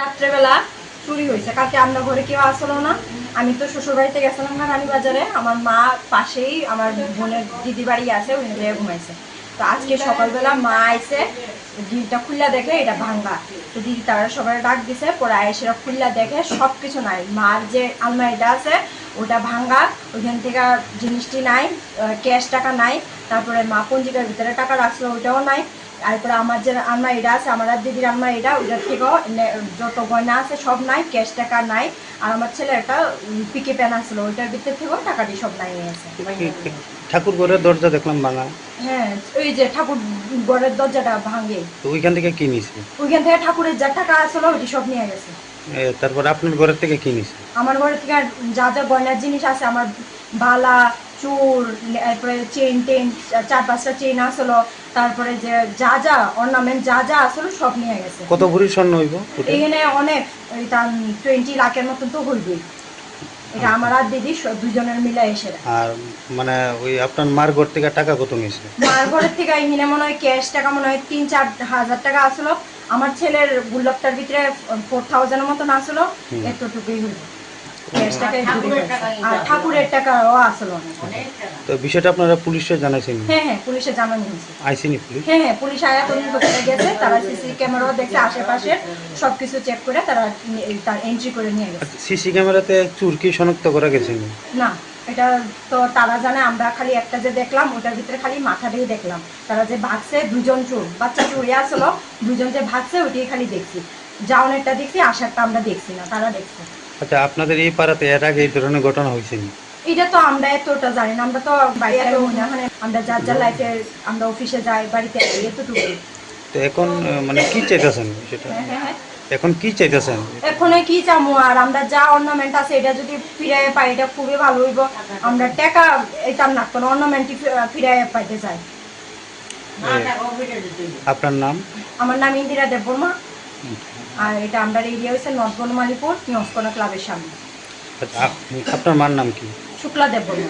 রাত্রেবেলা চুরি হয়েছে। কালকে আমরা ঘরে কেউ আসলো না। আমি তো শ্বশুর বাড়িতে গেছিলাম রানী বাজারে আমার মা পাশেই আমার বোনের দিদি বাড়ি আছে, ওই জায়গায় ঘুমাইছে। তো আজকে সকালবেলা মা আইসে দিদিটা খুললা দেখে এটা ভাঙ্গা তো দিদি তারা সবাই ডাক দিছে, পরে আয়েসেরা খুললা দেখে সব কিছু নাই। মার যে আলমারিটা আছে, ওটা ভাঙ্গা ওইখান থেকে জিনিসটি নাই ক্যাশ টাকা নাই। তারপরে মা পঞ্জিকার ভিতরে টাকা রাখছিল ওটাও নাই। তারপরে আমার যে আলমারিটা আছে আমার দিদির আলমারিটা ওইটার থেকেও যত গয়না আছে সব নাই ক্যাশ টাকা নাই। আর আমার ছেলে একটা পিকে প্যান আসলো ওইটার ভিতর থেকেও টাকাটি সব নাই নিয়েছে ঠাকুর ঘরের দরজা দেখলাম ভাঙা। হ্যাঁ ওই যে ঠাকুর ঘরের দরজাটা ভাঙে। তো ওইখান থেকে কি নিছে? ওইখান থেকে ঠাকুরের যা টাকা আসলো ওইটি সব নিয়ে গেছে। তারপর আপনার ঘরের থেকে কি নিছে? আমার ঘরে থেকে যা যা গয়নার জিনিস আছে আমার বালা চুর তারপরে চেন টেন চার পাঁচটা চেন আসলো তারপরে যে যা যা অর্নামেন্ট যা যা আসলো সব নিয়ে গেছে। কত ভরি স্বর্ণ হইব এখানে অনেক তার টোয়েন্টি লাখের মতন তো হইবই। এটা আমার আর দিদি দুজনের মিলে এসে আর মানে ওই আপনার মার ঘর থেকে টাকা কত নিছে মার ঘরের থেকে এখানে মনে হয় ক্যাশ টাকা মনে হয় তিন চার হাজার টাকা আসলো। আমার ছেলের গুল্লকটার ভিতরে ফোর থাউজেন্ডের মতন আসলো। এতটুকুই হইল। আর ঠাকুরের টাকাও আসলো। তো বিষয়টা আপনারা পুলিশে জানাইছেন? হ্যাঁ হ্যাঁ পুলিশে জানানো হয়েছে। আইসিনি পুলিশ? হ্যাঁ হ্যাঁ পুলিশ আয়া তদন্ত করে গেছে। তারা সিসি ক্যামেরাও দেখছে আশেপাশে সবকিছু চেক করে তারা তার এন্ট্রি করে নিয়ে গেছে। সিসি ক্যামেরাতে চুর কি শনাক্ত করা গেছে না এটা তো তারা জানে আমরা খালি একটা যে দেখলাম ওটার ভিতরে খালি মাথাটাই দেখলাম। তারা যে ভাগছে দুজন চোর বাচ্চা চুরি আসলো দুজন যে ভাগছে ওটাই খালি দেখছি। জাউনেরটা দেখছি আশারটা আমরা দেখছি না তারা দেখছে। আচ্ছা আপনাদের এই পাড়াতে এর আগে এই ধরনের ঘটনা হয়েছে এটা তো আমরা এতটা জানি না আমরা তো না। মানে আমরা যার যার লাইফে আমরা অফিসে যাই বাড়িতে আসি এতটুকু। তো এখন মানে কি চাইতেছেন সেটা? হ্যাঁ হ্যাঁ হ্যাঁ। এখন কি চাইতেছেন? এখন কি চামু? আর আমরা যা অর্নামেন্ট আছে এটা যদি ফিরে পাই এটা খুবই ভালো হইব। আমরা টাকা এটা না কোনো অর্নামেন্ট ফিরে পাইতে চাই। আপনার নাম? আমার নাম ইন্দিরা দেববর্মা। আর এটা আমরা এরিয়া হয়েছে নর্থ বনমালীপুর নস্কোনা ক্লাবের সামনে। আচ্ছা আপ- আপনার মার নাম কি? শুক্লা দেববর্মা।